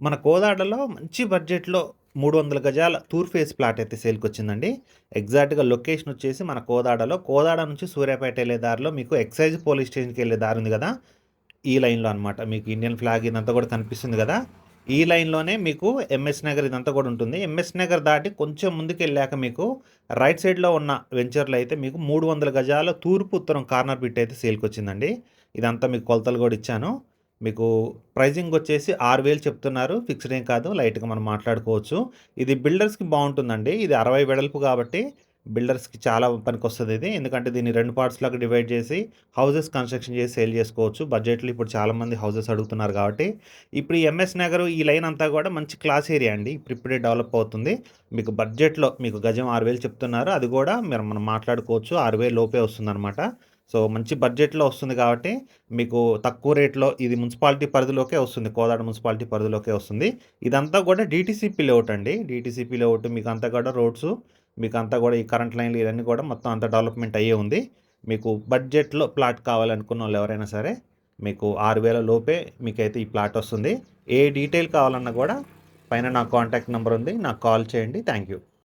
మన కోదాడలో మంచి బడ్జెట్‌లో 300 గజాల తూర్ ఫేస్ ప్లాట్ అయితే సేల్కి వచ్చిందండి ఎగ్జాక్ట్‌గా లొకేషన్ వచ్చేసి మన కోదాడలో. కోదాడ నుంచి సూర్యాపేట వెళ్ళే దారిలో మీకు ఎక్సైజ్ పోలీస్ స్టేషన్‌కెళ్ళే దారి ఉంది కదా ఈ లైన్‌లో అనమాట. మీకు ఇండియన్ ఫ్లాగ్ ఇదంతా కూడా కనిపిస్తుంది కదా ఈ లైన్‌లోనే మీకు ఎంఎస్ నగర్ ఇదంతా కూడా ఉంటుంది. ఎంఎస్ నగర్ దాటి కొంచెం ముందుకెళ్ళాక మీకు రైట్ సైడ్‌లో ఉన్న వెంచర్‌లో అయితే మీకు 300 గజాల తూర్పు, ఉత్తరం కార్నర్ బిట్ అయితే సేల్కి వచ్చిందండి ఇదంతా మీకు కొలతలు కూడా ఇచ్చాను. మీకు ప్రైజింగ్ వచ్చేసి ఆరు వేలు చెప్తున్నారు. ఫిక్స్డ్ ఏం కాదు. లైట్‌గా మనం మాట్లాడుకోవచ్చు. ఇది బిల్డర్స్‌కి బాగుంటుందండి ఇది 60 వెడల్పు కాబట్టి బిల్డర్స్‌కి చాలా పనికొస్తది ఇది. ఎందుకంటే దీన్ని రెండు పార్ట్స్‌లాగా డివైడ్ చేసి హౌసెస్ కన్‌స్ట్రక్షన్ చేసి సేల్ చేసుకోవచ్చు. బడ్జెట్‌లో ఇప్పుడు చాలామంది హౌసెస్ అడుగుతున్నారు కాబట్టి. ఇప్పుడు ఈ ఎంఎస్ నగర్ ఈ లైన్ అంతా కూడా మంచి క్లాస్ ఏరియా అండి. ఇప్పుడిప్పుడే డెవలప్ అవుతుంది. మీకు బడ్జెట్‌లో మీకు గజం ఆరు వేలు చెప్తున్నారు. అది కూడా మీరు మనం మాట్లాడుకోవచ్చు. ఆరు వేలు లోపే వస్తుందన్నమాట సో, మంచి బడ్జెట్‌లో వస్తుంది కాబట్టి మీకు తక్కువ రేట్‌లో ఇది మున్సిపాలిటీ పరిధిలోకే వస్తుంది. కోదాడ మున్సిపాలిటీ పరిధిలోకే వస్తుంది. ఇదంతా కూడా డీటీసీపీ లేఅవుట్ అండి. డీటీసీపీ లేఅవుట్ అంతా కూడా రోడ్స్ మీకు అంతా కూడా ఈ కరెంట్ లైన్‌లు ఇవన్నీ కూడా మొత్తం అంత డెవలప్‌మెంట్ అయ్యే ఉంది. మీకు బడ్జెట్‌లో ప్లాట్ కావాలనుకున్న వాళ్ళు ఎవరైనా సరే మీకు ఆరు వేల లోపే మీకైతే ఈ ప్లాట్ వస్తుంది. ఏ డీటెయిల్ కావాలన్నా కూడా పైన నా కాంటాక్ట్ నెంబర్ ఉంది. నాకు కాల్ చేయండి. Thank you.